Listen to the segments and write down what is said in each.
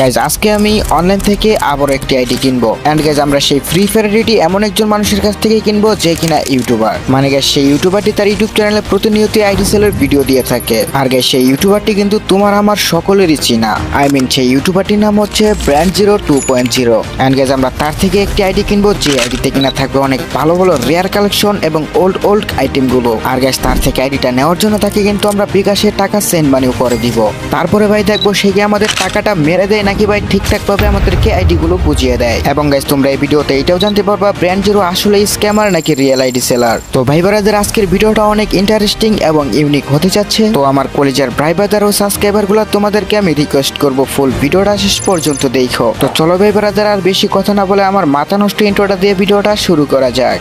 Guys আজকে আমি online থেকে আবার একটি আইডি কিনবো। অ্যান্ড গাইজ আমরা সেই ফ্রি ফায়ার এমন একজন মানুষের কাছ থেকে কিনবো যে কিনা ইউটিউবার মানে গাইজ সেই ইউটিউবারটি তার ইউটিউব চ্যানেলে প্রতিনিয়ত আইডি সেলের ভিডিও দিয়ে থাকে। আর গাইজ সেই ইউটিউবারটি কিন্তু তোমার আমার সকলেরই চিনা। আই মিন সেই ইউটিউবারটির নাম হচ্ছে brand zero two point zero and guys আমরা তার থেকে একটি আইডি কিনবো যে আইডিতে কিনা থাকবে অনেক ভালো ভালো রেয়ার কালেকশন এবং ওল্ড ওল্ড আইটেম আইটেমগুলো আর গাইজ তার থেকে আইডিটা নেওয়ার জন্য তাকে কিন্তু আমরা বিকাশের টাকা সেন্ড মানিও করে দিব। তারপরে ভাই দেখব সে কি আমাদের টাকাটা মেরে দেয় নাকি ভাই ঠিকঠাক ভাবে আমাদেরকে আইডি গুলো বুঝিয়ে দেয় এবং গাইজ তোমরা এই ভিডিওতে এটাও জানতে পারবা ব্র্যান্ড জিরো আসলে স্ক্যামার নাকি রিয়েল আইডি সেলার তো ভাই ব্রাদার আজকের ভিডিওটা অনেক ইন্টারেস্টিং এবং ইউনিক হতে যাচ্ছে তো আমার কলেজের ভাই ব্রাদার ও সাবস্ক্রাইবার গুলো তোমাদেরকে আমি রিকোয়েস্ট করব ফুল ভিডিওটা শেষ পর্যন্ত দেখো তো চলো ভাই ব্রাদার আর বেশি কথা না বলে আমার মাথা নষ্ট ইন্ট্রোটা দিয়ে ভিডিওটা শুরু করা যাক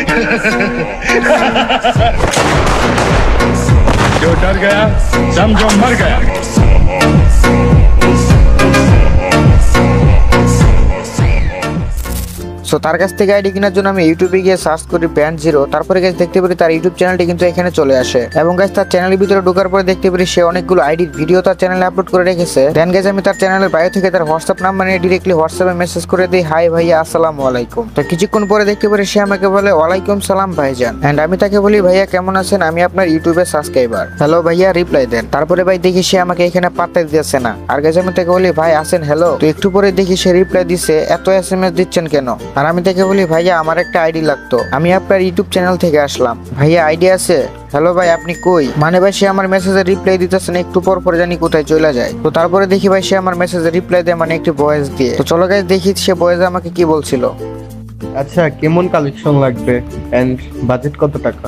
जो डर गया समझो मर गया সো তার কাছ থেকে আইডি কেনার জন্য আমি ইউটিউবে গিয়ে সার্চ করি ব্যান্ড জিরো তারপরে গাছ দেখতে পারি তার ইউটিউব চ্যানেলটি কিন্তু এখানে চলে আসে। এবং গাছ তার চ্যানেলের ভিতরে ঢোকার পরে দেখতে পারি সে অনেকগুলো আইডির ভিডিও তার চ্যানেলে আপলোড করে রেখেছে। দেন গাছ আমি তার চ্যানেলের বায়ো থেকে তার হোয়াটসঅ্যাপ নাম্বার নিয়ে ডিরেক্টলি হোয়াটসঅ্যাপে মেসেজ করে দিই হাই ভাইয়া, আসসালামু আলাইকুম। তো কিছুক্ষণ পরে দেখতে পারি সে আমাকে বলে, ওয়ালাইকুম সালাম ভাইজান। এন্ড আমি তাকে বলি, ভাইয়া, কেমন আছেন? আমি আপনার ইউটিউবে সাবস্ক্রাইবার হ্যালো ভাইয়া রিপ্লাই দেন। তারপরে ভাই দেখি সে আমাকে এখানে পাত্তা দিতেছে না। আর গাছ আমি তাকে বলি, ভাই, আসেন হ্যালো তো একটু পরে দেখি সে রিপ্লাই দিছে, এত এস এম এস দিচ্ছেন কেন? আর আমি তাকে বলি, ভাইয়া, আমার একটা আইডি লাগতো। আমি আপনার ইউটিউব চ্যানেল থেকে আসলাম। ভাইয়া, আইডি আছে? হ্যালো ভাই, আপনি কই? মানে ভাই, সে আমার মেসেজের রিপ্লাই দিতেছে না, একটু পর পর জানি কোথায় চলে যায়। তো তারপরে দেখি ভাই, সে আমার মেসেজের রিপ্লাই দেয় মানে একটি ভয়েস দিয়ে। তো চলো গাইজ দেখি সে ভয়েসে আমাকে কি বলছিল। আচ্ছা কেমন কালেকশন লাগবে? এন্ড বাজেট কত টাকা?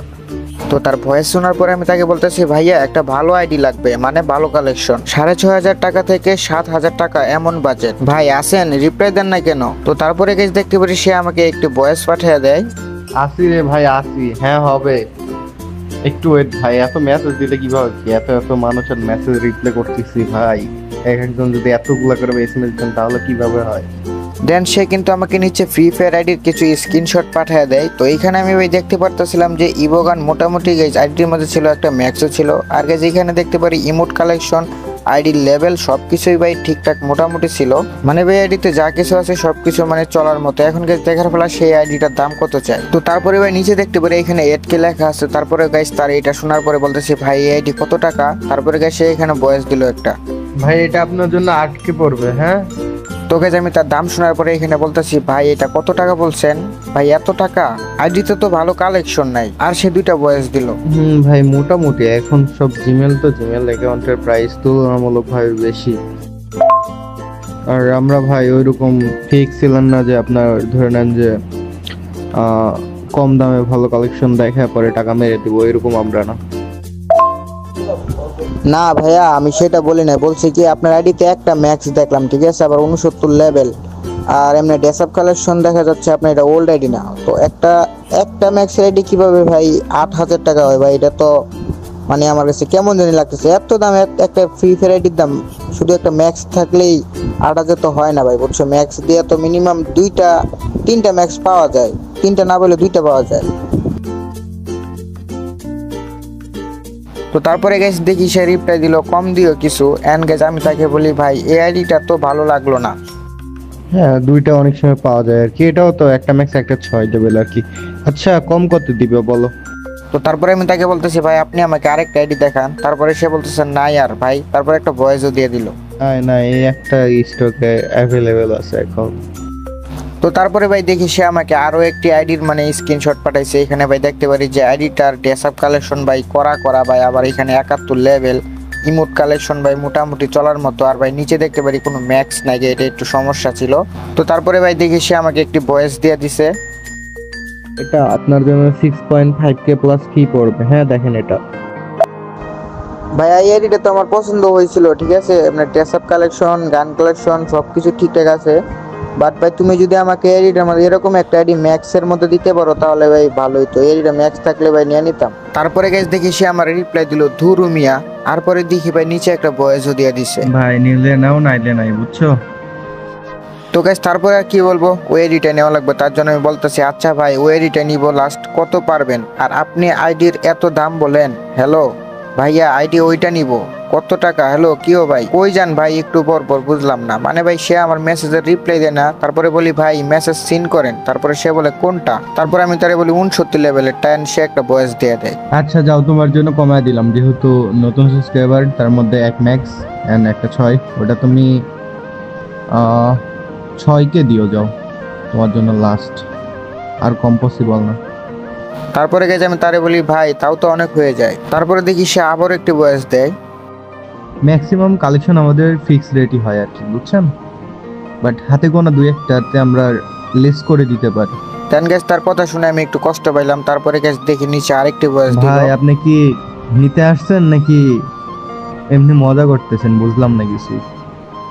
তো তার ভয়েস শোনার পরে আমি তাকে বলতেছি, ভাইয়া, একটা ভালো আইডি লাগবে মানে ভালো কালেকশন সাড়ে ছয় হাজার টাকা থেকে সাত হাজার টাকা এমন বাজেট ভাই, আসেন রিপ্লাই দেন না কেন? তো তারপরে গেছে দেখতে পারি সে আমাকে একটি ভয়েস পাঠিয়ে দেয়। আসি রে ভাই, আসি। হ্যাঁ হবে। একটু ওয়েট ভাই, এত মেসেজ দিলে কীভাবে কি? এত এত মানুষের মেসেজ রিপ্লাই করতেছি ভাই। এক একজন যদি এতগুলা করে এসএমএস দেন, তাহলে কীভাবে হয়? দেন সে কিন্তু আমাকে নিচে ফ্রি ফায়ার আইডির কিছু স্ক্রিনশট পাঠিয়ে দেয়। তো এইখানে আমি ভাই দেখতে পারতেছিলাম যে ইভোগান মোটামুটি গেজ আইডির মধ্যে ছিল একটা ম্যাক্সও ছিল। আর গেজ এখানে দেখতে পারি ইমোট কালেকশন আইডির লেভেল সব কিছুই ভাই ঠিকঠাক মোটামুটি ছিল। মানে ভাই আইডিতে যা কিছু আছে সব কিছু মানে চলার মতো। এখন গেজ দেখার ফলে সেই আইডিটার দাম কত চাই তো তারপরে ভাই নিচে দেখতে পারি এখানে এড কে লেখা আছে। তারপরে গাইজ তার এটা শোনার পরে বলতেছে, ভাই, এই আইডি কত টাকা? তারপরে গাইজ সে এখানে বয়স দিল একটা। ভাই, এটা আপনার জন্য আটকে পড়বে হ্যাঁ? তোকে যে আমি তার দাম শোনার পরে এখানে বলতেছি, ভাই, এটা কত টাকা বলছেন? ভাই, এত টাকা? আইডিতে তো ভালো কালেকশন নাই। আর সে দুইটা বয়স দিল। হুম, ভাই, মোটামুটি। এখন সব জিমেল তো জিমেল অ্যাকাউন্টের প্রাইস তুলনামূলক ভাবে বেশি। আর আমরা ভাই ওইরকম ঠিক ছিলাম না যে আপনার ধরে নেন যে কম দামে ভালো কালেকশন দেখা পরে টাকা মেরে দিব, এরকম আমরা না। না ভাইয়া, আমি সেটা বলি না বলছি কি, আপনার আইডিতে একটা ম্যাক্স দেখলাম, ঠিক আছে? আবার উনসত্তর লেভেল আর এমনি ডেসআপ কালেকশন দেখা যাচ্ছে আপনার এটা ওল্ড আইডি না। তো একটা একটা ম্যাক্স আইডি কীভাবে ভাই আট হাজার টাকা হয় ভাই? এটা তো মানে আমার কাছে কেমন জানি লাগতেছে। এত দাম একটা ফ্রি ফায়ার আইডির দাম, শুধু একটা ম্যাক্স থাকলেই আট হাজার তো হয় না ভাই, বুঝছ? ম্যাক্স দিয়ে তো মিনিমাম দুইটা, তিনটা ম্যাক্স পাওয়া যায়। তিনটা না বলে দুইটা পাওয়া যায়। তো তারপরে গেছ দেখি সে রিপ্লাই দিল কম দিও কিছু। এন্ড গেছ আমি তাকে বলি ভাই এই আইডিটা তো ভালো লাগল না। হ্যাঁ দুইটা অনেক সময় পাওয়া যায় আর কি। এটাও তো একটা ম্যাক্স একটা ছয় লেভেল আর কি। আচ্ছা কম কত দিবে বলো? তো তারপরে আমি তাকে বলতেছি ভাই আপনি আমাকে আরেকটা আইডি দেখান। তারপরে সে বলতেছে না আর ভাই। তারপরে একটা ভয়েসও দিয়ে দিল। হ্যাঁ না এই একটা স্টকে অ্যাভেলেবেল আছে এখন। তো তারপরে ভাই দেখি সে আমাকে আরও একটি আইডির মানে স্ক্রিনশট পাঠাইছে। এখানে ভাই দেখতে পারি যে আইডিটার ডেসআপ কালেকশন ভাই করা করা ভাই আবার এখানে একাত্তর লেভেল ইমোট কালেকশন ভাই মোটামুটি চলার মতো। আর ভাই নিচে দেখতে পারি কোনো ম্যাক্স নাই এটা একটু সমস্যা ছিল। তো তারপরে ভাই দেখি সে আমাকে একটি বয়েস দিয়ে দিছে। এটা আপনার জন্য six point five K plus fee পড়বে? হ্যাঁ দেখেন এটা। ভাই এই আইডিটা তো আমার পছন্দ হয়েছিল ঠিক আছে? আপনার ড্রেসআপ কালেকশন গান কালেকশন সব কিছু ঠিকঠাক আছে। বাট ভাই তুমি যদি আমাকে আইডিটার মধ্যে এরকম একটা আইডি ম্যাক্সের মধ্যে দিতে পারো তাহলে ভাই ভালোই তো। আইডিটা ম্যাক্স থাকলে ভাই নিয়ে নিতাম। তারপরে গেছ দেখি সে আমার রিপ্লাই দিল ধুরু মিয়া। তারপরে দেখি ভাই নিচে একটা বয়সও দিয়ে দিছে। ভাই নিলে নাও নাইলে নাই বুঝছ? তো গাইস তারপরে আর কি বলব? ওই আইডিটা নেওয়া লাগবে তার জন্য আমি বলতেছি আচ্ছা ভাই ওই আইডিটা নিব লাস্ট কত পারবেন? আর আপনি আইডির এত দাম বলেন? হ্যালো ভাইয়া, আইডি ওইটা নিব। কত টাকা? হ্যালো, কিও ভাই? কই যান ভাই? একটু পর পর বুঝলাম না। মানে ভাই, সে আমার মেসেজের রিপ্লাই দেয় না। তারপরে বলি, ভাই মেসেজ সিন করেন। তারপরে সে বলে, কোনটা? তারপরে আমি তারে বলি উনসত্তর লেভেলের টাইম সে একটা বয়স দিয়ে দেয়। আচ্ছা যাও, তোমার জন্য কমায় দিলাম। যেহেতু নতুন সাবস্ক্রাইবার তার মধ্যে এক ম্যাক্স অ্যান্ড একটা ছয়। ওটা তুমি ছয়কে দিও যাও। তোমার জন্য লাস্ট আর কম পসিবল না। তারপরে গেছে আমি তারে বলি ভাই তাও তো অনেক হয়ে যায়। তারপরে দেখি সে আবার একটি বয়স দেয়। ম্যাক্সিমাম কালেকশন আমাদের ফিক্স রেটই হয় আর কি বুঝছেন? বাট হাতে গোনা দুই একটাতে আমরা লেস করে দিতে পারি। তেন গেছ তার কথা শুনে আমি একটু কষ্ট পাইলাম। তারপরে গেছ দেখি নিচে আরেকটি বয়স দিল। ভাই আপনি কি নিতে আসছেন নাকি এমনি মজা করতেছেন? বুঝলাম না কিছু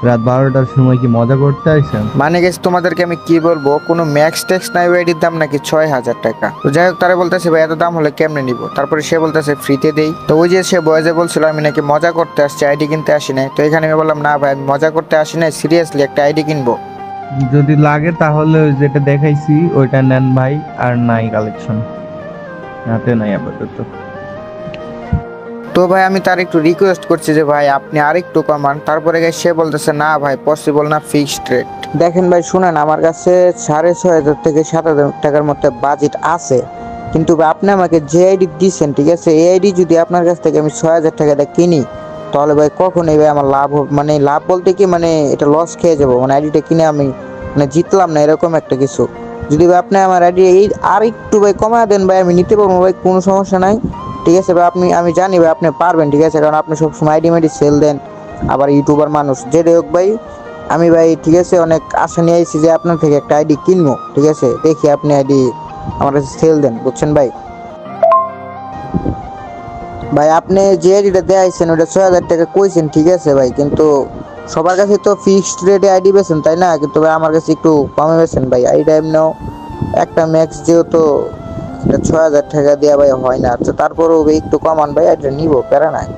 রাত বারোটার সময় কি মজা করতে আসছেন মানে গেছে তোমাদেরকে আমি কি বলব? কোনো ম্যাক্স ট্যাক্স নাই ওয়াইডির দাম নাকি ছয় হাজার টাকা। তো যাই হোক তারা বলতেছে ভাই এত দাম হলে কেমনে নিব? তারপরে সে বলতেছে ফ্রিতে দেই। তো ওই যে সে বয়সে বলছিল আমি নাকি মজা করতে আসছি আইডি কিনতে আসি নাই। তো এখানে আমি বললাম না ভাই আমি মজা করতে আসি নাই সিরিয়াসলি একটা আইডি কিনবো। যদি লাগে তাহলে ওই যেটা দেখাইছি ওইটা নেন ভাই আর নাই কালেকশন। হাতে নাই আপাতত। তো ভাই, আমি তার একটু রিকোয়েস্ট করছি যে ভাই, আপনি আরেকটু কমান। তারপরে গিয়ে সে বলতেছে, না ভাই পসিবল না ফিক্সড রেট দেখেন ভাই, শুনেন, আমার কাছে সাড়ে ছয় হাজার থেকে সাত হাজার টাকার মধ্যে বাজেট আছে। কিন্তু আপনি আমাকে যে আইডি দিচ্ছেন ঠিক আছে, এই আইডি যদি আপনার কাছ থেকে আমি ছয় হাজার টাকাটা কিনি, তাহলে ভাই, কখনোই ভাই, আমার লাভ মানে লাভ বলতে কি মানে এটা লস খেয়ে যাব। মানে আইডিটা কিনে আমি মানে জিতলাম না, এরকম একটা কিছু। যদি ভাই, আপনি আমার আইডি এই আর একটু ভাই কমা দেন ভাই, আমি নিতে পারব ভাই, কোনো সমস্যা নাই। ঠিক আছে ভাই, আপনি আমি জানি ভাই, আপনি পারবেন, ঠিক আছে? কারণ আপনি সবসময় আইডি মাইডি সেল দেন, আবার ইউটিউবার মানুষ। যেটাই হোক ভাই, আমি ভাই, ঠিক আছে? অনেক আশা নিয়ে আইছি যে আপনার থেকে একটা আইডি কিনবো, ঠিক আছে? দেখি আপনি আইডি আমার কাছে সেল দেন, বুঝছেন ভাই? ভাই, আপনি যে আইডিটা দেয়াইছেন ওটা ছয় হাজার টাকা কইছেন, ঠিক আছে ভাই? কিন্তু সবার কাছে তো ফিক্সড রেটে আইডি বেছেন তাই না? কিন্তু ভাই, আমার কাছে একটু কমে বেছেন ভাই আইডি এমনিও একটা ম্যাক্স যেহেতু এটা ছয় হাজার টাকা দেওয়া ভাই হয় না। আচ্ছা তারপরেও ভাই একটু কমান ভাই এটা নিবো প্যারা নাই।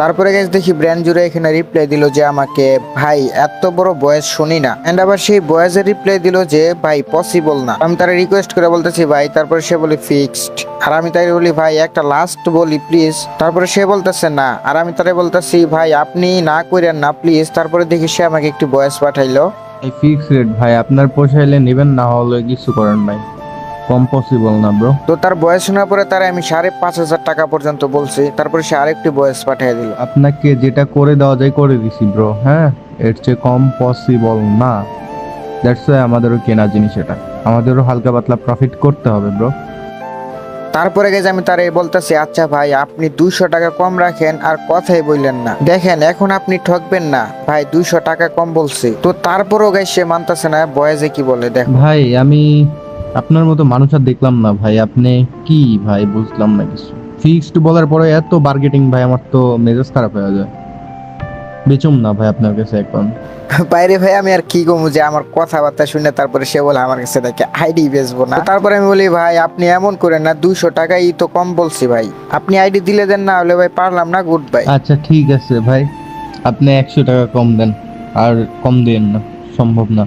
তারপরে গেছে দেখি ব্র্যান্ড জুড়ে এখানে রিপ্লাই দিল যে আমাকে ভাই এত বড় বয়স শুনি না। এন্ড আবার সেই বয়সের রিপ্লাই দিল যে ভাই পসিবল না। আমি তারা রিকোয়েস্ট করে বলতেছি ভাই তারপরে সে বলে ফিক্সড আর আমি তাই বলি ভাই একটা লাস্ট বলি প্লিজ তারপরে সে বলতেছে না। আর আমি তারে বলতেছি ভাই আপনি না করেন না প্লিজ তারপরে দেখি সে আমাকে একটি বয়স পাঠাইলো। এই ফিক্স রেট ভাই আপনার পোষাইলে নেবেন না হলে কিছু করেন নাই। কম পসিবল না ব্রো তো তার বয়স শোনার পরে তারা আমি সাড়ে পাঁচ হাজার টাকা পর্যন্ত বলছি। তারপরে সে আরেকটি বয়স পাঠিয়ে দিল। আপনাকে যেটা করে দেওয়া যায় করে দিছি ব্রো হ্যাঁ? এর চেয়ে কম পসিবল না। দ্যাটস ওয়াই আমাদেরও কেনা জিনিস এটা। আমাদেরও হালকা পাতলা প্রফিট করতে হবে ব্রো তারপরে গেছে আমি তারে বলতেছি আচ্ছা ভাই আপনি দুইশো টাকা কম রাখেন আর কথাই বললেন না। দেখেন এখন আপনি ঠকবেন না। ভাই দুইশো টাকা কম বলছি। তো তারপরেও গাই সে মানতেছে না বয়েজে কি বলে দেখ। ভাই আমি আপনার মতো মানুষ আর দেখলাম না ভাই। আপনি কি ভাই? বুঝলাম না কিছু। ফিক্সড বলার পরে এত বার্গেটিং ভাই আমার তো মেজাজ খারাপ হয়ে যায়। বেচুম না ভাই আপনার কাছে এখন। বাইরে ভাই আমি আর কি কমু যে আমার কথাবার্তা শুনে তারপরে সে বলে আমার কাছে দেখে আইডি বেচবো না। তারপরে আমি বলি ভাই আপনি এমন করেন না দুইশো টাকাই তো কম বলছি ভাই। আপনি আইডি দিলে দেন না হলে ভাই পারলাম না গুড বাই আচ্ছা ঠিক আছে ভাই। আপনি একশো টাকা কম দেন আর কম দেন না সম্ভব না।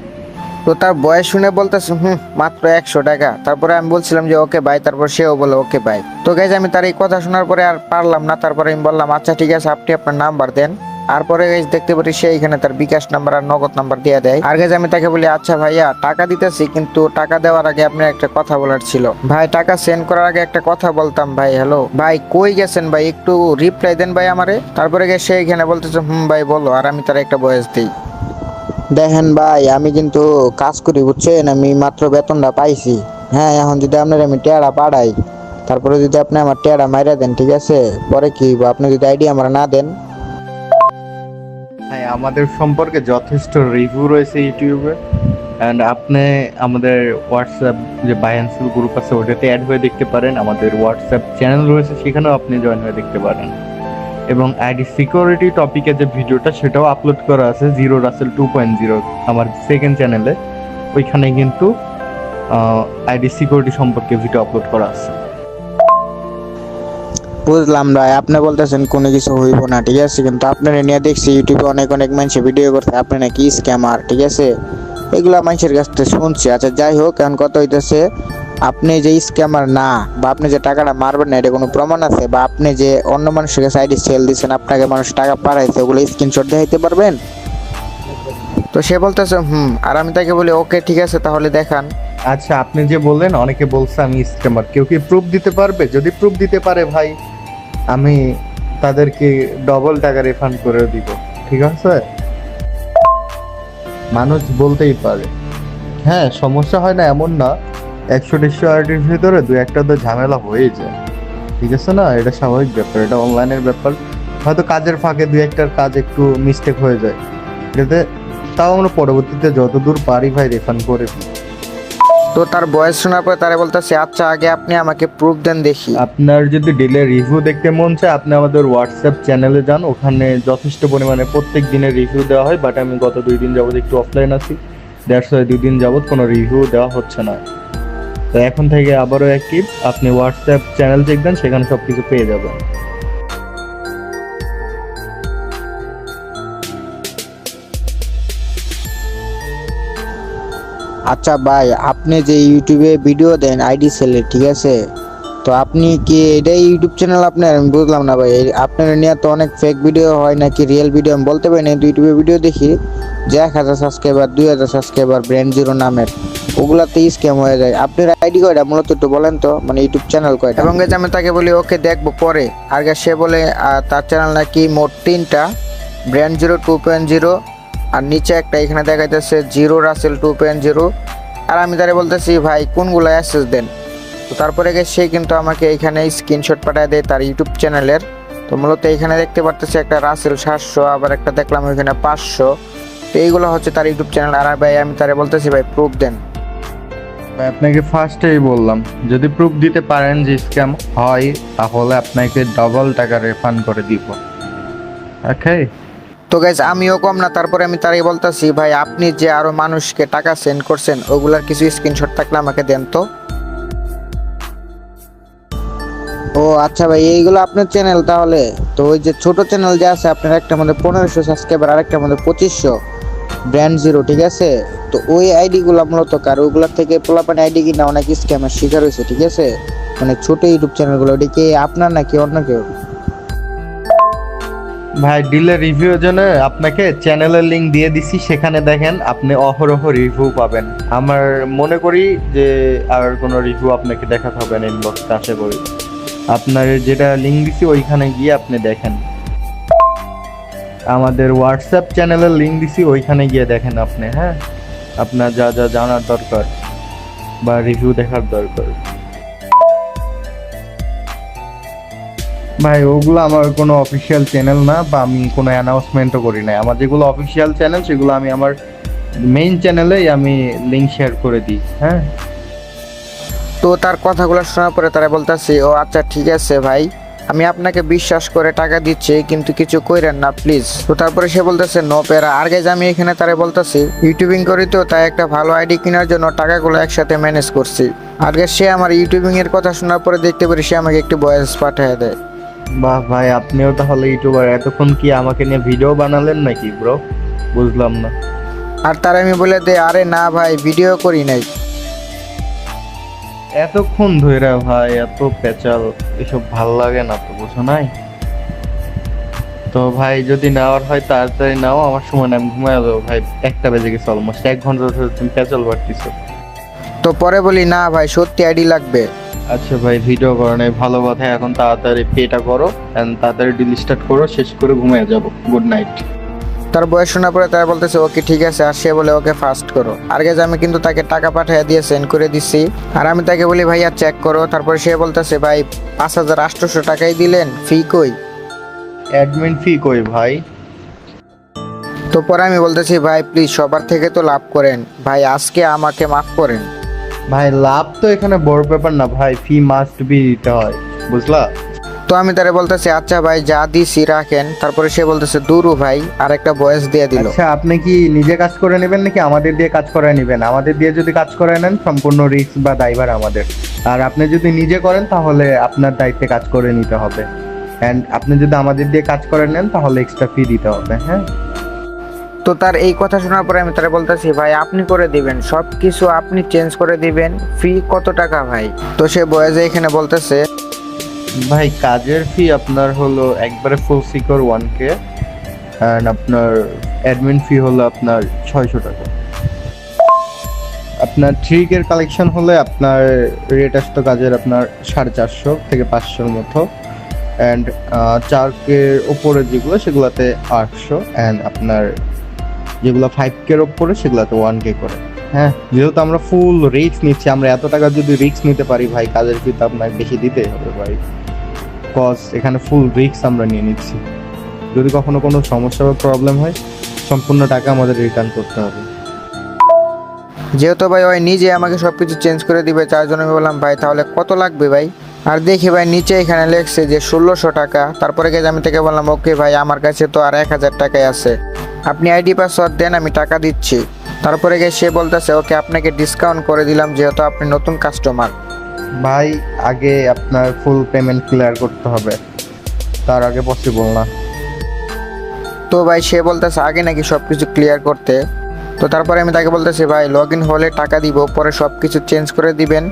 তো তার বয়স শুনে বলতেছে, হুম, মাত্র একশো টাকা। তারপরে আমি বলছিলাম যে, ওকে ভাই তারপর সেও বলে ওকে ভাই তো গাইজ আমি তার এই কথা শোনার পরে আর পারলাম না। তারপরে আমি বললাম আচ্ছা ঠিক আছে, আপনি আপনার নাম্বার দেন। তারপরে গাইজ দেখতে পারি সে এখানে তার বিকাশ নাম্বার আর নগদ নাম্বার দিয়ে দেয়। আর গাইজ আমি তাকে বলি আচ্ছা ভাইয়া, টাকা দিতেছি, কিন্তু টাকা দেওয়ার আগে আপনার একটা কথা বলার ছিল। ভাই, টাকা সেন্ড করার আগে একটা কথা বলতাম ভাই হ্যালো ভাই, কই গেছেন ভাই? একটু রিপ্লাই দেন ভাই আমারে। তারপরে সে এখানে বলতেছে, হুম, ভাই, বলো। আর আমি তার একটা বয়স দিই। দেখেন ভাই, আমি কিন্তু কাজ করি, বুঝছেন? আমি মাত্র বেতনটা পাইছি। হ্যাঁ এখন যদি আপনার আমি টেড়া পাঠাই, তারপরে যদি আপনি আমার টেড়া মাইরা দেন, ঠিক আছে? পরে কি আপনি যদি আইডিয়া আমার না দেন। হ্যাঁ আমাদের সম্পর্কে যথেষ্ট রিভিউ রয়েছে ইউটিউবে। অ্যান্ড আপনি আমাদের হোয়াটসঅ্যাপ যে বায়ান্সিল গ্রুপ আছে, ওটাতে অ্যাড হয়ে দেখতে পারেন। আমাদের হোয়াটসঅ্যাপ চ্যানেল রয়েছে, সেখানেও আপনি জয়েন হয়ে দেখতে পারেন। এবং আইডি সিকিউরিটি টপিকে যে ভিডিওটা, সেটাও আপলোড করা আছে zero Rasel two point zero আমার সেকেন্ড চ্যানেলে ওইখানে কিন্তু আইডি সিকিউরিটি সম্পর্কে ভিডিও আপলোড করা আছে। বুঝলাম ভাই, আপনি বলতেছেন কোনো কিছু হইব না, ঠিক আছে? কিন্তু আপনার নিয়ে দেখছি, ইউটিউবে অনেক অনেক মানুষ ভিডিও করছে, আপনি নাকি স্ক্যামার ঠিক আছে? এগুলা মানুষের কাছ থেকে শুনছি। আচ্ছা যাই হোক, এখন কত হইতেছে আপনি যে স্ক্যামার না, বা আপনি যে টাকাটা মারবেন না, এটা কোনো প্রমাণ আছে? বা আপনি যে অন্য মানুষের কাছে আইডি সেল দিচ্ছেন আপনাকে মানুষ টাকা পাঠাইছে, ওগুলো স্ক্রিনশট দেখাইতে পারবেন? তো সে বলতেছে, হুম। আর আমি তাকে বলি, ওকে, ঠিক আছে, তাহলে দেখান। আচ্ছা আপনি যে বললেন, অনেকে বলছে আমি স্ক্যামার কেউ কি প্রুফ দিতে পারবে? যদি প্রুফ দিতে পারে ভাই, আমি তাদেরকে ডবল টাকা রিফান্ড করে দিব। ঠিক আছে? মানুষ বলতেই পারে। হ্যাঁ সমস্যা হয় না, এমন না। একশো দেড়শো আইডির ভিতরে দু একটা তো ঝামেলা হয়ে যায় ঠিক আছে না? এটা স্বাভাবিক ব্যাপার এটা অনলাইনের ব্যাপার। হয়তো কাজের ফাঁকে দু একটার কাজ একটু মিস্টেক হয়ে যায়। এটাতে তাও আমরা পরবর্তীতে যতদূর পারি ভাই রিফান্ড করে দিই। তো তার বয়স শোনার পরে তারা বলতেছে আচ্ছা আগে আপনি আমাকে প্রুফ দেন দেখি। আপনার যদি ডিলে রিভিউ দেখতে মন চায় আপনি আমাদের হোয়াটসঅ্যাপ চ্যানেলে যান। ওখানে যথেষ্ট পরিমাণে প্রত্যেক দিনের রিভিউ দেওয়া হয় বাট আমি গত দুই দিন যাবত একটু অফলাইন আছি। দ্যাটস ওয়াই দুই দিন যাবত কোনো রিভিউ দেওয়া হচ্ছে না। তো এখন থেকে আবারও অ্যাক্টিভ আপনি হোয়াটসঅ্যাপ চ্যানেল দেখবেন, সেখানে সব কিছু পেয়ে যাবেন। আচ্ছা ভাই, আপনি যে ইউটিউবে ভিডিও দেন আইডি সেলে ঠিক আছে? তো আপনি কি এটাই ইউটিউব চ্যানেল আপনার? আমি বুঝলাম না ভাই। আপনার নিয়ে তো অনেক ফেক ভিডিও হয় নাকি রিয়েল ভিডিও আমি বলতে পারি না ইউটিউবে ভিডিও দেখি। যে এক হাজার সাবস্ক্রাইবার দুই হাজার সাবস্ক্রাইবার ব্র্যান্ড জিরো নামের। ওগুলাতে স্ক্যাম হয়ে যায়। আপনার আইডি কয়টা? মূলত একটু বলেন তো মানে ইউটিউব চ্যানেল কয়টা? এবং আমি তাকে বলি, ওকে, দেখব পরে। আর সে বলে তার চ্যানেল নাকি মোট তিনটা। Brand zero two point zero আর নিচে একটা এখানে দেখা যাচ্ছে zero Rasel two point zero আর আমি তারে বলতেছি, ভাই, কোনগুলো অ্যাসেস দেন? তো তারপরে সে কিন্তু আমাকে এখানে স্ক্রিনশট পাঠিয়ে দেয় তার ইউটিউব চ্যানেলের তো মূলত এখানে দেখতে পারতেছি একটা রাসেল সাতশো আবার একটা দেখলাম ওইখানে পাঁচশো। তো এইগুলো হচ্ছে তার ইউটিউব চ্যানেল আর ভাই আমি তারে বলতেছি ভাই প্রুফ দেন। ভাই, আপনাকে ফার্স্টেই বললাম যদি প্রুফ দিতে পারেন যে স্ক্যাম হয় তাহলে আপনাকে ডবল টাকা রিফান্ড করে দিব। ওকে তো গাইজ আমিও কম না তারপরে আমি তারই বলতেছি ভাই আপনি যে আরও মানুষকে টাকা সেন্ড করছেন ওগুলার কিছু স্ক্রিনশট থাকলে আমাকে দেন তো। ও আচ্ছা ভাই, এইগুলো আপনার চ্যানেল তাহলে? তো ওই যে ছোট চ্যানেল যে আছে, আপনার একটা মধ্যে পনেরোশো সাবস্ক্রাইবার আর একটা মধ্যে পঁচিশশো ব্র্যান্ড জিরো ঠিক আছে? তো ওই আইডি গুলো মূলত কার? ওগুলোর থেকে পোলাপান আইডি কিনা অনেক স্ক্যামের শিকার হয়েছে, ঠিক আছে? মানে ছোট ইউটিউব চ্যানেলগুলো ওটা কি আপনার নাকি অন্য কেউ? ভাই ডিলের রিভিউর জন্য আপনাকে চ্যানেলের লিঙ্ক দিয়ে দিছি, সেখানে দেখেন আপনি অহরহ রিভিউ পাবেন। আমার মনে করি যে আর কোনো রিভিউ আপনাকে দেখাতে হবে না ইনবক্সে আশা করি। আপনার যেটা লিঙ্ক দিছি, ওইখানে গিয়ে আপনি দেখেন। আমাদের হোয়াটসঅ্যাপ চ্যানেলের লিঙ্ক দিছি, ওইখানে গিয়ে দেখেন আপনি হ্যাঁ? আপনার যা যা জানার দরকার বা রিভিউ দেখার দরকার। ভাই, ওগুলো আমার কোনো অফিসিয়াল চ্যানেল না বা আমি কোনো অ্যানাউন্সমেন্টও করি না আমার যেগুলো অফিসিয়াল চ্যানেল সেগুলো আমি আমার মেইন চ্যানেলেই আমি লিঙ্ক শেয়ার করে দিই হ্যাঁ? তো তার কথাগুলো শোনার পরে তারা বলতেছে ও আচ্ছা ঠিক আছে ভাই। আমি আপনাকে বিশ্বাস করে টাকা দিচ্ছি কিন্তু কিছু কইরেন না প্লিজ। তো তারপরে সে বলতেছে নো পেরা আর গাইজ আমি এখানে তারা বলতেছি ইউটিউবিং করি তো তাই একটা ভালো আইডি কেনার জন্য টাকাগুলো একসাথে ম্যানেজ করছি। আর সে আমার ইউটিউবিং এর কথা শোনার পরে দেখতে পারি সে আমাকে একটি ভয়েস পাঠিয়ে দেয়। বাহ ভাই আপনিও তাহলে ইউটিউবার এতক্ষণ কি আমাকে নিয়ে ভিডিও বানালেন নাকি ব্রো? বুঝলাম না। আর তার আমি বলে দে আরে না ভাই ভিডিও করি নাই। এতক্ষণ ধরে ভাই এত পেঁচাল এসব ভালো লাগে না তো বুঝো নাই? তো ভাই যদি নেওয়ার হয় তাড়াতাড়ি নাও আমার সময় না আমি ঘুমায় যাব ভাই একটা বেজে গেছে অলমোস্ট এক ঘণ্টা ধরে তুমি পেঁচাল বাড়তিছো। তো পরে বলি না ভাই সত্যি আইডি লাগবে। আচ্ছা ভাই ভিডিও করো নাই ভালো কথা এখন তাড়াতাড়ি পেটা করো এন্ড তাড়াতাড়ি ডিল স্টার্ট করো শেষ করে ঘুমিয়ে যাব। গুড নাইট তার বয়স শোনা পরে তারা বলতেছে ওকে ঠিক আছে। আর সে বলে ওকে ফাস্ট করো। আর গেছে আমি কিন্তু তাকে টাকা পাঠিয়ে দিয়ে সেন্ড করে দিচ্ছি আর আমি তাকে বলি ভাইয়া চেক করো। তারপরে সে বলতেছে ভাই পাঁচ হাজার আটশোশো টাকাই দিলেন। ফি কই? অ্যাডমিন ফি কই ভাই? তো পরে আমি বলতেছি ভাই প্লিজ সবার থেকে তো লাভ করেন। ভাই আজকে আমাকে মাফ করেন। ভাই লাভ তো এখানে বড় ব্যাপার না ভাই। ফি মাস্ট বি দিতে হয় বুঝলা? তো আমি তারে বলতেছি আচ্ছা ভাই যা দিছি রাখেন। তারপরে সে বলতেছে দুরু ভাই আর একটা বয়স দিয়ে দিল। আচ্ছা আপনি কি নিজে কাজ করে নেবেন নাকি আমাদের দিয়ে কাজ করায় নেবেন? আমাদের দিয়ে যদি কাজ করায় নেন সম্পূর্ণ রিস্ক বা দায়ভার আমাদের। আর আপনি যদি নিজে করেন তাহলে আপনার দায়িত্বে কাজ করে নিতে হবে। অ্যান্ড আপনি যদি আমাদের দিয়ে কাজ করে নেন তাহলে এক্সট্রা ফি দিতে হবে হ্যাঁ? তো তার এই কথা শোনার পরে আমি তারা বলতেছি ভাই আপনি করে দিবেন। সব কিছু আপনি চেঞ্জ করে দিবেন। ফি কত টাকা ভাই? তো সে বয়েজে এখানে বলতেছে ভাই, কাজের ফি আপনার হলো একবারে full secure one K and আপনার অ্যাডমিন ফি হলো আপনার ছয়শো টাকা। আপনার থ্রি কের কালেকশন হলে আপনার রেট আসতো কাজের আপনার সাড়ে চারশো থেকে পাঁচশোর মতো। অ্যান্ড চার কের ওপরে যেগুলো, সেগুলোতে আটশো। অ্যান্ড আপনার যেগুলো ফাইভ কের ওপরে সেগুলোতে ওয়ান কে করে। হ্যাঁ যেহেতু আমরা ফুল রিস্ক নিচ্ছি, আমরা এত টাকা যদি রিস্ক নিতে পারি ভাই, কাজের ফি তো আপনাকে বেশি দিতেই হবে ভাই। কজ এখানে ফুল রিস্ক আমরা নিয়ে নিচ্ছি। যদি কখনো কোনো সমস্যা বা প্রবলেম হয়, সম্পূর্ণ টাকা আমাদের রিটার্ন করতে হবে। যেহেতু ভাই, ওই নিজে আমাকে সব কিছু চেঞ্জ করে দিবে, চার জন্য বললাম, ভাই, তাহলে কত লাগবে ভাই? আর দেখি ভাই, নিচে এখানে লেখছে যে ষোলোশো টাকা। তারপরে গেছে, আমি থেকে বললাম, ওকে ভাই, আমার কাছে তো আর এক হাজার টাকাই আছে। আপনি আইডি পাসওয়ার্ড দেন, আমি টাকা দিচ্ছি। তারপরে গিয়ে সে বলতেছে, ওকে, আপনাকে ডিসকাউন্ট করে দিলাম, যেহেতু আপনি নতুন কাস্টমার ভাই, আগে আপনার ফুল পেমেন্ট ক্লিয়ার করতে হবে। তার আগে পসিবল না। তো ভাই, সে বলতেছে, আগে নাকি সব কিছু ক্লিয়ার করতে। তো তারপরে আমি তাকে বলতেছি, ভাই লগ ইন হলে টাকা দিব, পরে সব কিছু চেঞ্জ করে দিবেন।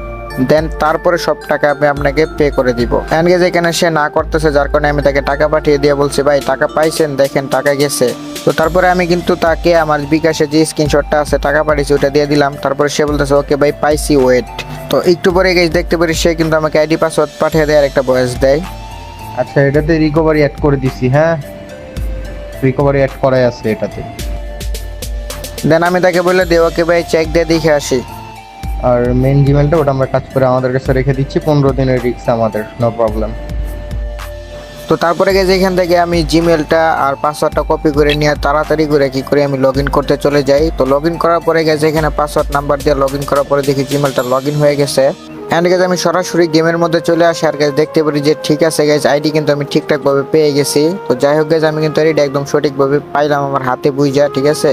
দেন তারপরে সব টাকা আমি আপনাকে পে করে দিব। এনগেজ এখানে সে না করতেছে যার কারণে আমি তাকে টাকা পাঠিয়ে দিয়ে বলছি ভাই টাকা পাইছেন দেখেন টাকা গেছে। তো তারপরে আমি কিন্তু তাকে আমার বিকাশে যে স্ক্রিনশটটা আছে টাকা পাঠিয়েছি ওটা দিয়ে দিলাম। তারপরে সে বলতেছে ওকে ভাই পাইছি ওয়েট তো একটু পরে গেছে দেখতে পারি সে কিন্তু আমাকে আইডি পাসওয়ার্ড পাঠিয়ে দেয় আর একটা বয়স দেয়। আচ্ছা এটাতে রিকভারি অ্যাড করে দিছি হ্যাঁ? রিকভারি অ্যাড করাই আছে এটাতে। দেন আমি তাকে বলে দে ওকে ভাই চেক দিয়ে দেখে আসি। আর মেন জিমেলটা ওটা আমরা কাজ করে আমাদের কাছে রেখে দিচ্ছি। পনেরো দিনের রিক্স আমাদের নো প্রবলেম তো তারপরে গেছে এখান থেকে আমি জিমেলটা আর পাসওয়ার্ডটা কপি করে নিয়ে তাড়াতাড়ি করে কি করে আমি লগ করতে চলে যাই। তো লগ করার পরে গেছে এখানে পাসওয়ার্ড নাম্বার দিয়ে লগ করার পরে দেখি জিমেলটা লগ হয়ে গেছে। অ্যান্ড গেছে আমি সরাসরি গেমের মধ্যে চলে আসি আর গেছে দেখতে পারি যে ঠিক আছে গেছে আইডি কিন্তু আমি ঠিকঠাকভাবে পেয়ে গেছি। তো যাই হোক গেছে আমি কিন্তু আইডি একদম সঠিকভাবে পাইলাম আমার হাতে বুঝা ঠিক আছে?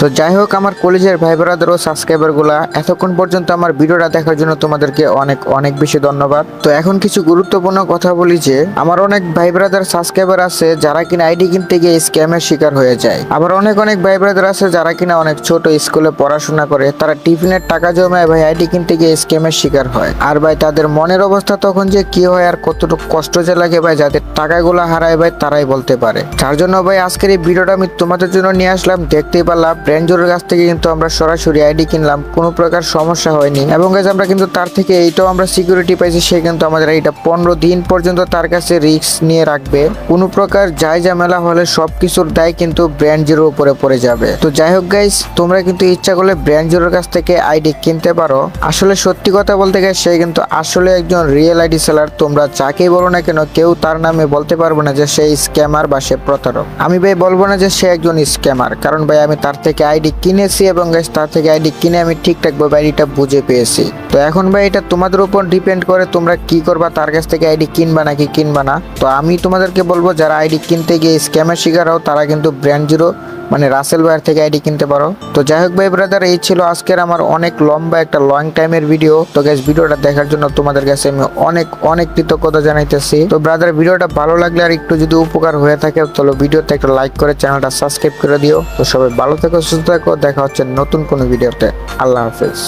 তো যাই হোক, আমার কলেজের ভাই ব্রাদার ও সাবস্ক্রাইবারগুলা, এতক্ষণ পর্যন্ত আমার ভিডিওটা দেখার জন্য তোমাদেরকে অনেক অনেক বেশি ধন্যবাদ। তো এখন কিছু গুরুত্বপূর্ণ কথা বলি যে, আমার অনেক ভাই ব্রাদার সাবস্ক্রাইবার আছে যারা কিনা আইডি কিনতে গিয়ে স্ক্যামের শিকার হয়ে যায়। আবার অনেক অনেক ভাই ব্রাদার আছে যারা কিনা অনেক ছোট স্কুলে পড়াশোনা করে, তারা টিফিনের টাকা জমায় ভাই আইডি কিনতে গিয়ে স্ক্যামের শিকার হয়। আর ভাই তাদের মনের অবস্থা তখন যে কি হয় আর কতটুকু কষ্ট যে লাগে ভাই, যাদের টাকাগুলো হারায় ভাই, তারাই বলতে পারে। যার জন্য ভাই আজকের এই ভিডিওটা আমি তোমাদের জন্য নিয়ে আসলাম, দেখতেই পারলাম। ব্র্যান্ডজোরের কাছ থেকে কিন্তু আমরা সরাসরি আইডি কিনলাম। কোনো প্রকার সমস্যা হয়নি। এবং guys, আমরা কিন্তু তার থেকে এইটাও আমরা সিকিউরিটি পাইছি সে কিন্তু আমাদের এইটা পনেরো দিন পর্যন্ত তার কাছে রিস্ক নিয়ে রাখবে। কোনো প্রকার যাই ঝামেলা হলে সব কিছুর দায় কিন্তু ব্র্যান্ড জিরোর উপরে পড়ে যাবে। তো যাই হোক গাইস তোমরা কিন্তু ইচ্ছা করলে ব্র্যান্ড জিরোর কাছ থেকে আইডি কিনতে পারো। আসলে সত্যি কথা বলতে গেলে সে কিন্তু আসলে একজন রিয়েল আইডি সেলার তোমরা যাকেই বলো না কেন কেউ তার নামে বলতে পারবে না যে সে স্ক্যামার বা সে প্রতারক। আমি ভাই বলব না যে সে একজন স্ক্যামার কারণ ভাই আমি তার থেকে আইডি কিনেছি এবং গাইস তার থেকে আইডি কিনে আমি ঠিকঠাক ভাবে আইডিটা বুঝে পেয়েছি। তো এখন ভাই এটা তোমাদের উপর ডিপেন্ড করে তোমরা কি করবা, তার কাছ থেকে আইডি কিনবা নাকি কিনবা না। তো আমি তোমাদেরকে বলব, যারা আইডি কিনতে গিয়ে স্ক্যামের শিকার হও, তারা কিন্তু ব্র্যান্ড জিরো মানে রাসেল ভাইয়ের থেকে আইডি কিনতে পারো। তো যাই হোক ভাই ব্রাদার এই ছিল আজকের আমার অনেক লম্বা একটা লং টাইমের ভিডিও তো গ্যাস ভিডিওটা দেখার জন্য তোমাদের কাছে আমি অনেক অনেক কৃতজ্ঞতা জানাইতেছি। তো ব্রাদার ভিডিওটা ভালো লাগলে আর একটু যদি উপকার হয়ে থাকে, তাহলে ভিডিওতে একটা লাইক করে চ্যানেলটা সাবস্ক্রাইব করে দিও। তো সবাই ভালো থেকো, সুস্থ থাকো, দেখা হচ্ছে নতুন কোনো ভিডিওতে আল্লাহ হাফেজ।